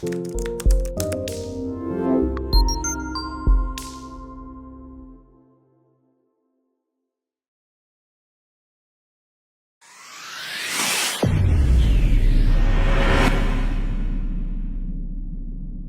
Música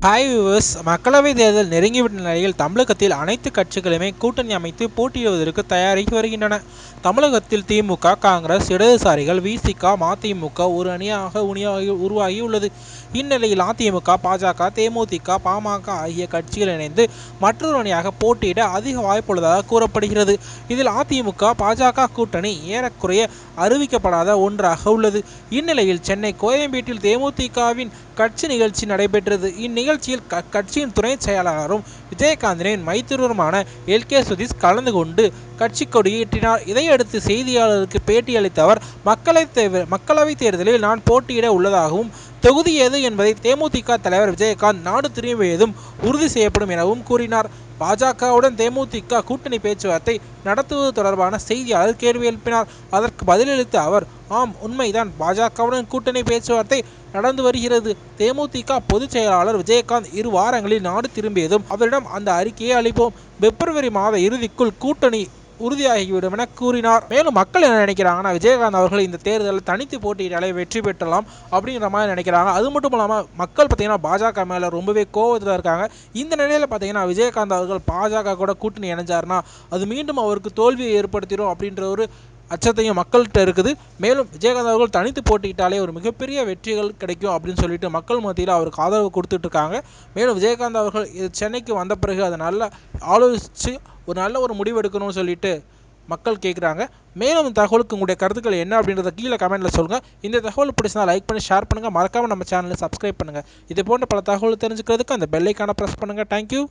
hi viewers மக்களவைத் தேர்தல் நெருங்கிவிட்ட நிலையில் தமிழகத்தில் அனைத்து கட்சிகளுமே கூட்டணி அமைத்து போட்டியிடுவதற்கு தயாராகி வருகின்றன. தமிழகத்தில் திமுக காங்கிரஸ் இடதுசாரிகள் விசிக மதிமுக ஒரு அணியாக உணியாகி உருவாகியுள்ளது. இந்நிலையில் அதிமுக பாஜக தேமுதிக பாமக ஆகிய கட்சிகள் இணைந்து மற்றொரு அணியாக போட்டியிட அதிக வாய்ப்புள்ளதாக கூறப்படுகிறது. இதில் அதிமுக பாஜக கூட்டணி ஏறக்குறைய அறிவிக்கப்படாத ஒன்றாக உள்ளது. இந்நிலையில் சென்னை கோயம்பேட்டில் தேமுதிகவின் கட்சி நிகழ்ச்சி நடைபெற்றது. இந்நிகழ்ச்சி க கட்சியின் துணை செயலாளரும் விஜயகாந்தனின் மைத்துனருமான எல். கே. சுதீஷ் கலந்து கொண்டு கட்சி கொடியேற்றினார். இதையடுத்து செய்தியாளருக்கு பேட்டியளித்த அவர் மக்களை மக்களவைத் தேர்தலில் நான் போட்டியிட உள்ளதாகவும் தொகுதி எது என்பதை தேமுதிக தலைவர் விஜயகாந்த் நாடு திரும்பியதும் உறுதி செய்யப்படும் எனவும் கூறினார். பாஜகவுடன் தேமுதிக கூட்டணி பேச்சுவார்த்தை நடத்துவது தொடர்பான செய்தியாளர் கேள்வி எழுப்பினார். அதற்கு பதிலளித்த அவர் ஆம் உண்மைதான். பாஜகவுடன் கூட்டணி பேச்சுவார்த்தை நடந்து வருகிறது. தேமுதிக பொதுச் செயலாளர் விஜயகாந்த் இரு வாரங்களில் நாடு திரும்பியதும் அவரிடம் அந்த அறிக்கையை அளிப்போம். பிப்ரவரி மாத இறுதிக்குள் கூட்டணி உறுதியாகிவிடும் என கூறினார். மேலும் மக்கள் என்ன நினைக்கிறாங்கன்னா விஜயகாந்த் அவர்கள் இந்த தேர்தலில் தனித்து போட்டியிட்டாலே வெற்றி பெற்றலாம் அப்படிங்கிற மாதிரி நினைக்கிறாங்க. அது மட்டும் இல்லாமல் மக்கள் பார்த்தீங்கன்னா பாஜக மேலே ரொம்பவே கோவத்தில் இருக்காங்க. இந்த நிலையில் பார்த்தீங்கன்னா விஜயகாந்த் அவர்கள் பாஜக கூட கூட்டணி இணைஞ்சாருன்னா அது மீண்டும் அவருக்கு தோல்வியை ஏற்படுத்திடும் அப்படின்ற ஒரு அச்சத்தையும் மக்கள்கிட்ட இருக்குது. மேலும் விஜயகாந்த் அவர்கள் தனித்து போட்டிக்கிட்டாலே ஒரு மிகப்பெரிய வெற்றிகள் கிடைக்கும் அப்படின்னு சொல்லிட்டு மக்கள் மத்தியில் அவருக்கு ஆதரவு கொடுத்துட்டு இருக்காங்க. மேலும் விஜயகாந்த் அவர்கள் இது சென்னைக்கு வந்த பிறகு அதை நல்லா ஆலோசித்து ஒரு நல்ல ஒரு முடிவு எடுக்கணும்னு சொல்லிட்டு மக்கள் கேட்குறாங்க மேலும் இந்த தகவலுக்கு உங்களுடைய கருத்துக்கள் என்ன அப்படின்றத கீழே கமெண்ட்டில் சொல்லுங்கள் இந்த தகவல் பிடிச்சிருந்தா லைக் பண்ணி ஷேர் பண்ணுங்கள் மறக்காமல் நம்ம சேனலை சப்ஸ்கிரைப் பண்ணுங்கள் இது போன்ற பல தகவல் தெரிஞ்சுக்கிறதுக்கு அந்த பெல்லைக்கான ப்ரெஸ் பண்ணுங்கள் தேங்க்யூ